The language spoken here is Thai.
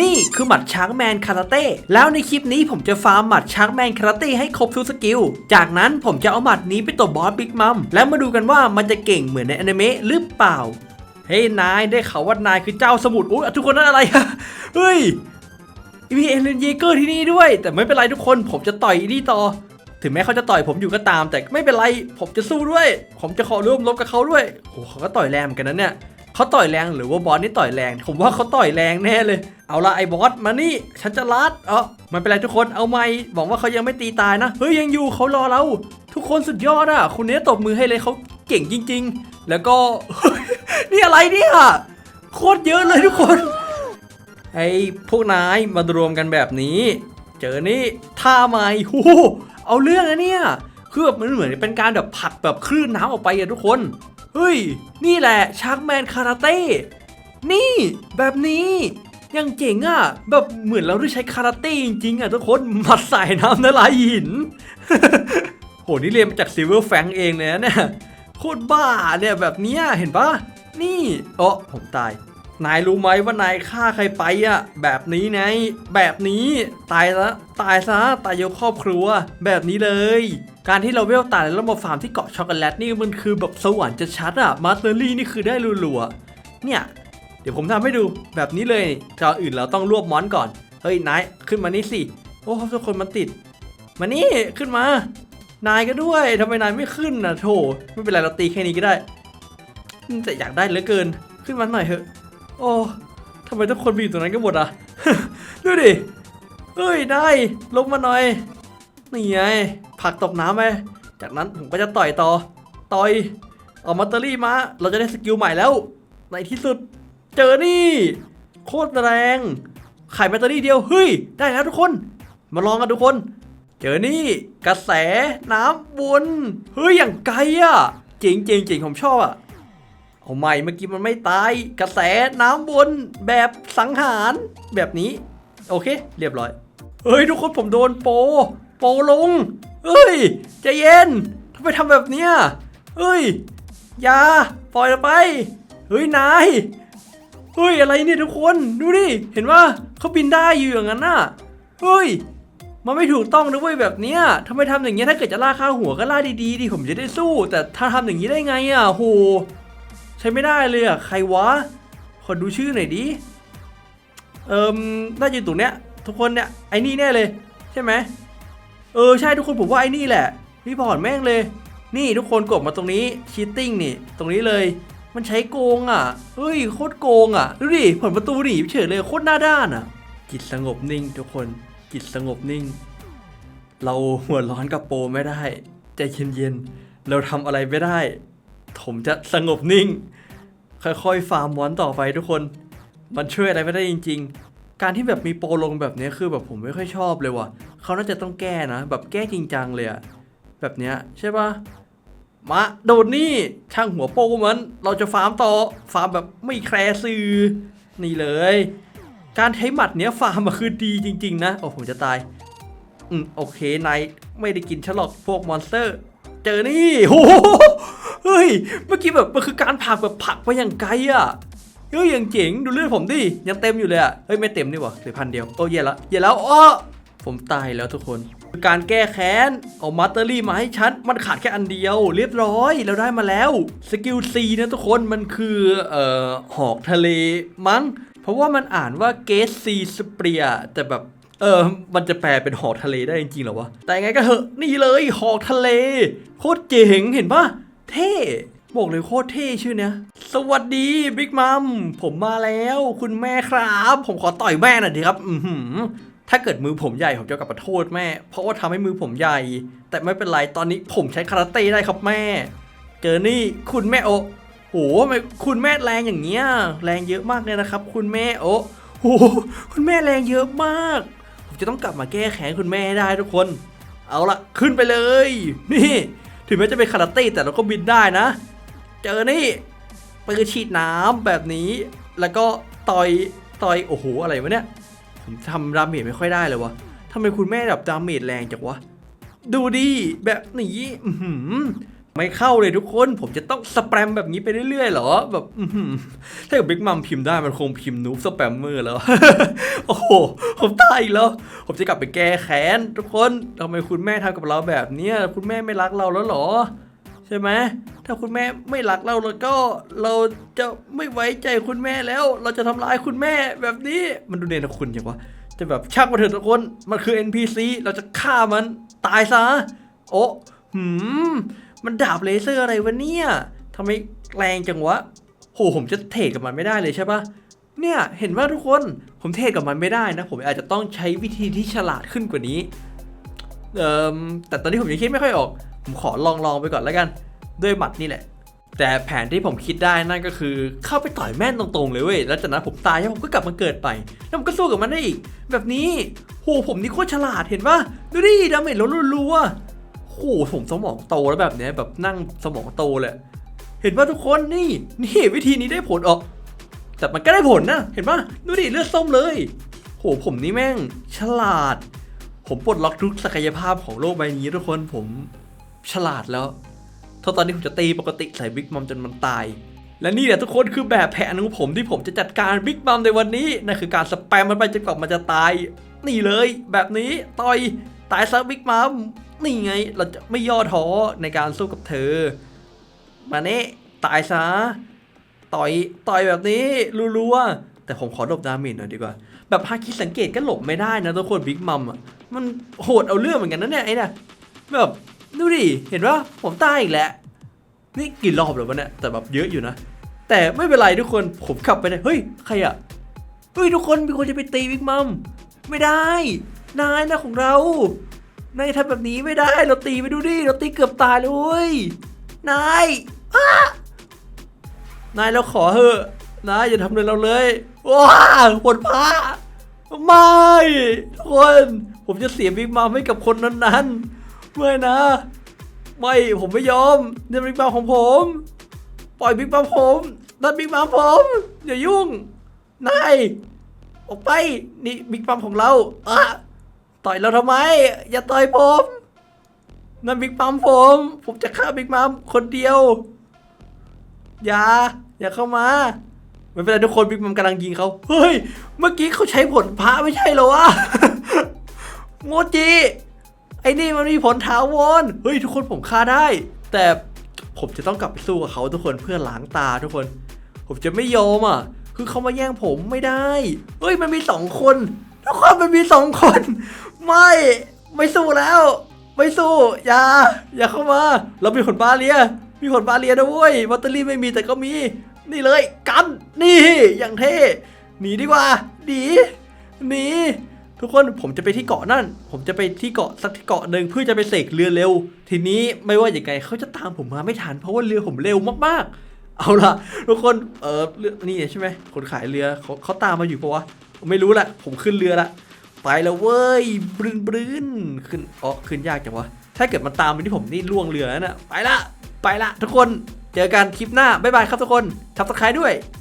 นี่คือหมัดช้างแมนคาราเต้ แล้วในคลิปนี้ผมจะฟาร์มหมัดช้างแมนคาราเต้ให้ครบทุกสกิล จากนั้นผมจะเอาหมัดนี้ไปตบบอสบิ๊กมัม แล้วมาดูกันว่ามันจะเก่งเหมือนในอนิเมะหรือเปล่า เฮ้ยนายได้ข่าวว่านายคือเจ้าสมุทรอุ้ยทุกคนนั่นอะไรเฮ้ย มีเอเลนเยเกอร์ที่นี่ด้วย แต่ไม่เป็นไรทุกคน ผมจะต่อยนี่ต่อ ถึงแม้เขาจะต่อยผมอยู่ก็ตาม แต่ไม่เป็นไร ผมจะสู้ด้วย ผมจะขอร่วมรบกับเขาด้วยโอ้เขาก็ต่อยแรงเหมือนกันนะเนี่ย เขาต่อยแรงหรือว่าบอสนี่ต่อยแรง ผมว่าเขาต่อยแรงแน่เลย เอาละไอ้บอสมานี่ ฉันจะลัดเออไมันเป็นไรทุกคนเอาไม่บอกว่าเขายังไม่ตีตายนะ เฮ้ยยังอยู่เขารอเรา ทุกคนสุดยอดอะคุณเนี้ยตบมือให้เลยเขาเก่งจริง ๆ แล้วก็ นี่อะไรเนี่ยโคตรเยอะเลยทุกคนไอ้พวกนายมารวมกันแบบนี้ เจอนี่ท่าใหม่หูเอาเรื่องนะเนี่ยคือแบบมันเหมือนเป็นการแบบผลักแบบคลื่นน้ำออกไปอะทุกคน เฮ้ย นี่แหละชาร์กแมนคาราเต้ นี่ แบบนี้ยังเจ๋งอะแบบเหมือนเราได้ใช้คาราเต้จริงๆอะทุกคนมัดใส่น้ำละลายหิน โห นี่เรียนมาจากซิลเวอร์แฟงเองเลยนะเนี่ย โคตรบ้าเนี่ยแบบเนี้ยเห็นปะนี่โอ้ผมตาย นายรู้ไหมว่านายฆ่าใครไปอะ แบบนี้ไงแบบนี้ ตายซะ ตายซะ ตายยกครอบครัว แบบนี้เลย การที่เราเวลตายแล้วเรามาฟาร์มที่เกาะช็อกโกแลตนี่มันคือแบบสวรรค์จะชัดอะมาสเตอรี่นี่คือได้รัวๆเนี่ย เดี๋ยวผมทำให้ดูแบบนี้เลยก่อนอื่นเราต้องรวบมอนก่อน เฮ้ยนายขึ้นมานี่สิโอ้ทุกคนมันติด มานี่ขึ้นมา นายก็ด้วยทำไมนายไม่ขึ้นนะโถไม่เป็นไรเราตีแค่นี้ก็ได้แต่อยากได้เหลือเกินขึ้นมาหน่อยเถอะ โอ้ทำไมทุกคนไปอยู่ตรงนั้นกันหมดอะดูดิเฮ้ยได้ลงมาหน่อยนี่ไง ผักตกน้ำไปจากนั้นผมก็จะต่อยต่อ ต่อยเอามาเตอรี่มา เราจะได้สกิลใหม่แล้ว ในที่สุดเจอนี่ โคตรแรงไข่แบตเตอรี่เดียว เฮ้ย ได้แล้วทุกคน มาลองกันทุกคน เจอนี่ กระแสน้ำวนเฮ้ย อย่างไกลอะเจ๋งเจ๋งเจ๋งผมชอบอะเอาใหม่เมื่อกี้มันไม่ตาย กระแสน้ำวนแบบสังหารแบบนี้ โอเค เรียบร้อย เฮ้ย ทุกคนผมโดนโป โปลง เฮ้ยใจเย็นทำไมทำแบบเนี้ยเฮ้ยอย่าปล่อยไป เฮ้ยนายเฮ้ยอะไรเนี่ยทุกคนดูดิเห็นว่าเขาบินได้อยู่อย่างนั้นน่ะเฮ้ยมันไม่ถูกต้องนะเว้ยแบบเนี้ยทำไมทำอย่างเงี้ยถ้าเกิดจะล่าข้าหัวก็ล่าดีๆดิผมจะได้สู้ แต่ถ้าทำอย่างนี้ได้ไงอะโหใช้ไม่ได้เลยอะใครวะขอดูชื่อหน่อยดิเอิมน่าจะอยู่ตรงเนี้ยทุกคนเนี่ยไอ้นี่แน่เลย ใช่ไหม ออใช่ทุกคนผมว่าไอ้นี่แหละรีพอร์ตแม่งเลย นี่ทุกคนกดมาตรงนี้ชีตติ้งนี่ ตรงนี้เลย มันใช้โกงอะเฮ้ยโคตรโกงอะดูดิผลประตูหนีเฉยเลยโคตรหน้าด้านอะ จิตสงบนิ่ง ทุกคนจิตสงบนิ่ง เราหัวร้อนกับโปรไม่ได้ใจเย็นๆเราทำอะไรไม่ได้ ผมจะสงบนิ่ง ค่อยๆฟาร์มมอนต่อไปทุกคน มันช่วยอะไรไม่ได้จริง ๆ การที่แบบมีโปรลงแบบนี้คือแบบผมไม่ค่อยชอบเลยว่ะเขาน่าจะต้องแก้นะ แบบแก้จริงจังเลยอะแบบเนี้ยใช่ปะมาโดนนี่ช่างหัวโปรมัน เราจะฟาร์มต่อฟาร์มแบบไม่แคร์ซื้อนี่เลย การใช้หมัดเนี้ยฟาร์มมาคือดีจริง ๆ นะโอ้ผมจะตายอืมโอเคนายไม่ได้กินฉลอกพวกมอนสเตอร์ เจอนี่โอ้โหเฮ้ยเมื่อกี้แบบมันคือการผักแบบผักไปอย่างไกลอะ เฮ้ยยังเจ๋งดูเลือดผมดิยังเต็มอยู่เลยอะเฮ้ยไม่เต็มนี่หว่าเหลือพันเดียวโอ้เย่ละเย่แล้วอ้อผมตายแล้วทุกคนการแก้แค้น เอามาสเตอรี่มาให้ฉันมันขาดแค่อันเดียว เรียบร้อยเราได้มาแล้ว สกิล C นะทุกคนมันคือเอ่อหอกทะเลมั้ง เพราะว่ามันอ่านว่าเกสซีสเปียแต่แบบเออ มันจะแปลเป็นหอกทะเลได้จริงๆหรอวะ แต่ไงก็เถอะ นี่เลยหอกทะเล โคตรเจ๋งเห็นปะเท่ บอกเลยโคตรเท่ชื่อเนี้ยสวัสดีบิ๊กมัมผมมาแล้ว คุณแม่ครับ ผมขอต่อยแม่หน่อยดีครับ อืถ้าเกิดมือผมใหญ่ผมจะกลับมาโทษแม่ เพราะว่าทำให้มือผมใหญ่ แต่ไม่เป็นไรตอนนี้ผมใช้คาราเต้ได้ครับแม่ เจอนี่คุณแม่โอโหคุณแม่แรงอย่างเงี้ยแรงเยอะมากเลยนะครับ คุณแม่โอโหคุณแม่แรงเยอะมาก ผมจะต้องกลับมาแก้แค้นคุณแม่ได้ทุกคน เอาละขึ้นไปเลย นี่ ถึงแม้จะเป็นคาราเต้แต่เราก็บินได้นะ เจอนี่ปืนฉีดน้ำแบบนี้ แล้วก็ต่อยต่อยโอ้โหอะไรวะเนี่ยผมทำดาเมจไม่ค่อยได้เลยวะทำไมคุณแม่แบบดาเมจแรงจังวะ ดูดิแบบนี้อืไม่เข้าเลยทุกคนผมจะต้องสแปมแบบนี้ไปเรื่อยๆเหรอแบบถ้าเกิดบิ๊กมัมพิมพ์ได้มันคงพิมพ์นูบสแปมเมอร์แล้ว โอ้โห ผมตายอีกแล้ว ผมจะกลับไปแก้แค้นทุกคนทำไมคุณแม่ทำกับเราแบบนี้คุณแม่ไม่รักเราแล้วเหรอ ใช่ไหมถ้าคุณแม่ไม่รักเราแล้วก็เราจะไม่ไว้ใจคุณแม่แล้ว เราจะทำร้ายคุณแม่แบบนี้มันดูเนรคุณอย่างวะจะแบบช่างมาเถอะทุกคนมันคือ NPC เราจะฆ่ามันตายซะโอ้หืมมันดาบเลเซอร์อะไรวะเนี่ยทำไมแรงจังวะโหผมจะเทรดกับมันไม่ได้เลยใช่ปะเนี่ยเห็นว่าทุกคนผมเทรดกับมันไม่ได้นะ ผมอาจจะต้องใช้วิธีที่ฉลาดขึ้นกว่านี้เอ่อแต่ตอนนี้ผมยังคิดไม่ค่อยออก ผมขอลองลองๆไปก่อนแล้วกัน ด้วยหมัดนี่แหละ แต่แผนที่ผมคิดได้นั่นก็คือ เข้าไปต่อยแม่นตรงๆเลยเว้ยแล้วจากนั้นผมตายแล้วผมก็กลับมาเกิดไปแล้วผมก็สู้กับมันได้อีก แบบนี้โหผมนี่โคตรฉลาดเห็นปะดูดิดาเมจลดรัวๆโหผมสมองโตแล้วแบบเนี้ยแบบนั่งสมองโตเลยเห็นว่าทุกคนนี่นี่วิธีนี้ได้ผลออก แต่มันก็ได้ผลนะ เห็นปะดูดิเลือดส้มเลย โหผมนี่แม่ง ฉลาด ผมปลดล็อกทุกศักยภาพของโลกใบนี้ทุกคนผม ฉลาดแล้วเท่าตอนนี้ผมจะตีปกติใส่บิ๊กมัมจนมันตาย และนี่แหละทุกคนคือแบบแผนของผมที่ผมจะจัดการบิ๊กมัมในวันนี้นั่นคือการสแปมมันไปจนกว่ามันจะตาย นี่เลย แบบนี้ต่อยตายซะบิ๊กมัมนี่ไง เราจะไม่ย่อท้อในการสู้กับเธอ มาเน่ตายซะต่อยต่อยแบบนี้รัวๆแต่ผมขอหลบดาเมจหน่อยดีกว่า แบบฮาคิสังเกตก็หลบไม่ได้นะทุกคนบิ๊กมัมอะมันโหดเอาเรื่องเหมือนกันนะเนี่ยไอ้เนี่ยแบบ ดูดิ เห็นว่าผมตายอีกแล้ว นี่กี่รอบแล้ววะเนี่ย แต่แบบเยอะอยู่นะ แต่ไม่เป็นไรทุกคน ผมขับไปเลยเฮ้ย ใครอะเฮ้ยทุกคน มีคนจะไปตีบิ๊กมัม ไม่ได้ นายนะของเรา นายทำแบบนี้ไม่ได้ เราตีไปดูดิ เราตีเกือบตายเลย นายนายเราขอเถอะ นายอย่าทำเลยเราเลย ว้าปวดผ้าไม่ทุกคน ผมจะเสียบิ๊กมัมให้กับคนนั้นๆ ไม่นะ ไม่ผมไม่ยอมนี่บิ๊กบัมของผม ปล่อยบิ๊กบัมผมนั่นบิ๊กบัมผมอย่ายุ่งนายออกไปนี่บิ๊กบัมของเราอะต่อยเราทำไม อย่าต่อยผมนั่นบิ๊กบัมผม ผมจะฆ่าบิ๊กบัมคนเดียว อย่า อย่าเข้ามาไม่เป็นไรทุกคนบิ๊กบัมกำลังยิงเขาเฮ้ย เมื่อกี้เขาใช้ผลพระไม่ใช่เหรอวะ โมจิ ไอ้นี่มันมีผลถาวรเฮ้ยทุกคนผมฆ่าได้ แต่ผมจะต้องกลับไปสู้กับเขาทุกคนเพื่อล้างตาทุกคน ผมจะไม่ยอมอะ คือเขามาแย่งผมไม่ได้ เฮ้ยมันมีสองคน ทุกคนมันมีสองคน ไม่ไม่สู้แล้ว ไม่สู้อย่าอย่าเข้ามา เรามีผลบาเลีย มีผลบาเลียด้วยวัตเตอรี่ไม่มีแต่ก็มี นี่เลยกันนี่อย่างเท่หนีดีกว่าหนีหนี ทุกคนผมจะไปที่เกาะนั่น ผมจะไปที่เกาะสักที่เกาะหนึ่งเพื่อจะไปเสกเรือเร็ว ทีนี้ไม่ว่าอย่างไงเขาจะตามผมมาไม่ทันเพราะว่าเรือผมเร็วมากๆ เอาล่ะ ทุกคนเออเรือนี่ใช่ไหมคนขายเรือเขาเขาตามมาอยู่ปะวะไม่รู้แหละผมขึ้นเรือละไปแล้วเว้ยบรืนบรืนขึ้นอ๋อขึ้นยากจังวะถ้าเกิดมันตามไปที่ผมนี่ล่วงเรือแล้วนะไปละไปละทุกคนเจอกันคลิปหน้าบ๊ายบายครับทุกคนทับสไครด้วย